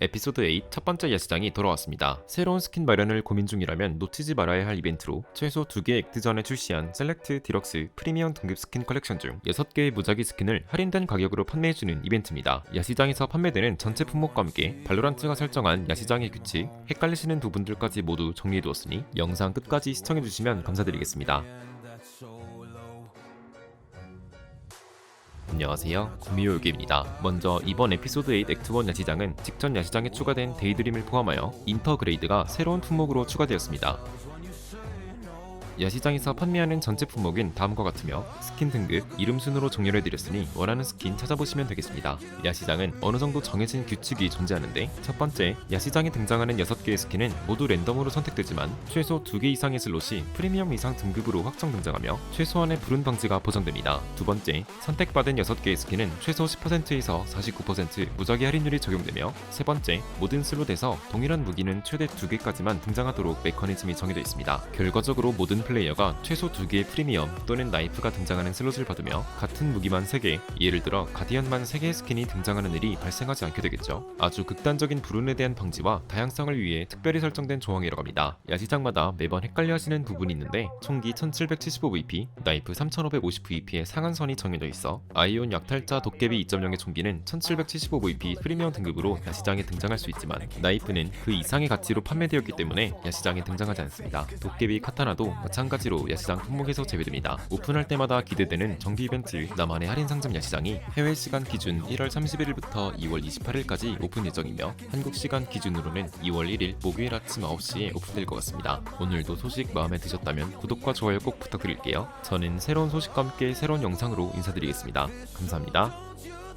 에피소드 8 첫 번째 야시장이 돌아왔습니다. 새로운 스킨 마련을 고민 중이라면 놓치지 말아야 할 이벤트로 최소 2개 액트 전에 출시한 셀렉트, 디럭스, 프리미엄 등급 스킨 컬렉션 중 6개의 무작위 스킨을 할인된 가격으로 판매해주는 이벤트입니다. 야시장에서 판매되는 전체 품목과 함께 발로란트가 설정한 야시장의 규칙, 헷갈리시는 부분들까지 모두 정리해두었으니 영상 끝까지 시청해주시면 감사드리겠습니다. 안녕하세요. 구미호유기입니다. 먼저 이번 에피소드 8 액트 1 야시장은 직전 야시장에 추가된 데이드림을 포함하여 인터그레이드가 새로운 품목으로 추가되었습니다. 야시장에서 판매하는 전체 품목은 다음과 같으며 스킨 등급, 이름 순으로 정렬해 드렸으니 원하는 스킨 찾아보시면 되겠습니다. 야시장은 어느 정도 정해진 규칙이 존재하는데 첫 번째, 야시장에 등장하는 6개의 스킨은 모두 랜덤으로 선택되지만 최소 2개 이상의 슬롯이 프리미엄 이상 등급으로 확정 등장하며 최소한의 불운 방지가 보장됩니다. 두 번째, 선택받은 6개의 스킨은 최소 10%에서 49% 무작위 할인율이 적용되며 세 번째, 모든 슬롯에서 동일한 무기는 최대 2개까지만 등장하도록 메커니즘이 정해져 있습니다. 결과적으로 모든 플레이어가 최소 2개의 프리미엄 또는 나이프가 등장하는 슬롯을 받으며 같은 무기만 3개, 예를 들어 가디언만 3개의 스킨이 등장하는 일이 발생하지 않게 되겠죠. 아주 극단적인 불운에 대한 방지와 다양성을 위해 특별히 설정된 조항이라고 합니다. 야시장마다 매번 헷갈려 하시는 부분이 있는데 총기 1775VP, 나이프 3550VP의 상한선이 정해져 있어 아이온 약탈자 도깨비 2.0의 총기는 1775VP 프리미엄 등급으로 야시장에 등장할 수 있지만 나이프는 그 이상의 가치로 판매되었기 때문에 야시장에 등장하지 않습니다. 도깨비 카타나도 마찬가지 로 야시장 품목에서 제외됩니다. 오픈할 때마다 기대되는 정기 이벤트 나만의 할인 상점 야시장이 해외 시간 기준 1월 31일부터 2월 28일까지 오픈 예정이며 한국 시간 기준으로는 2월 1일 목요일 아침 9시에 오픈될 것 같습니다. 오늘도 소식 마음에 드셨다면 구독과 좋아요 꼭 부탁드릴게요. 저는 새로운 소식과 함께 새로운 영상으로 인사드리겠습니다. 감사합니다.